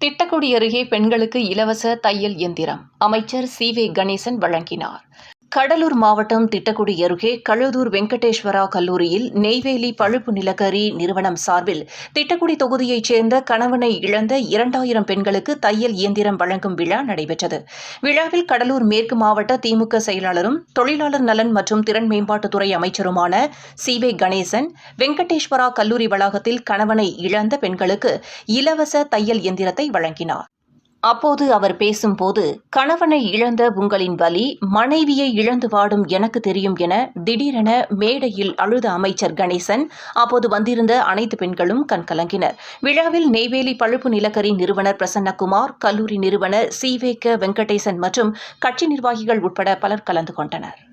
திட்டக்குடி அருகே பெண்களுக்கு இலவச தையல் எந்திரம் அமைச்சர் சி வே கணேசன் வழங்கினார். கடலூர் மாவட்டம் திட்டக்குடி அருகே கழுதூர் வெங்கடேஸ்வரா கல்லூரியில் நெய்வேலி பழுப்பு நிலக்கரி நிறுவனம் சார்பில் திட்டக்குடி தொகுதியைச் சேர்ந்த கணவனை இழந்த இரண்டாயிரம் பெண்களுக்கு தையல் இயந்திரம் வழங்கும் விழா நடைபெற்றது. விழாவில் கடலூர் மேற்கு மாவட்ட திமுக செயலாளரும் தொழிலாளர் நலன் மற்றும் திறன் மேம்பாட்டுத்துறை அமைச்சருமான சி வே கணேசன் வெங்கடேஸ்வரா கல்லூரி வளாகத்தில் கணவனை இழந்த பெண்களுக்கு இலவச தையல் இயந்திரத்தை வழங்கினார். அப்போது அவர் பேசும்போது கணவனை இழந்த உங்களின் வலி மனைவியை இழந்து வாடும் எனக்கு தெரியும் என திடீரென மேடையில் அழுத அமைச்சர் கணேசன் அப்போது வந்திருந்த அனைத்து பெண்களும் கண்கலங்கினர் விழாவில் நெய்வேலி பழுப்பு நிலக்கரி நிறுவனர் பிரசன்னகுமார் கல்லூரி நிறுவனர் சி. வெங்கடேசன் மற்றும் கட்சி நிர்வாகிகள் உட்பட பலர் கலந்து கொண்டனர்.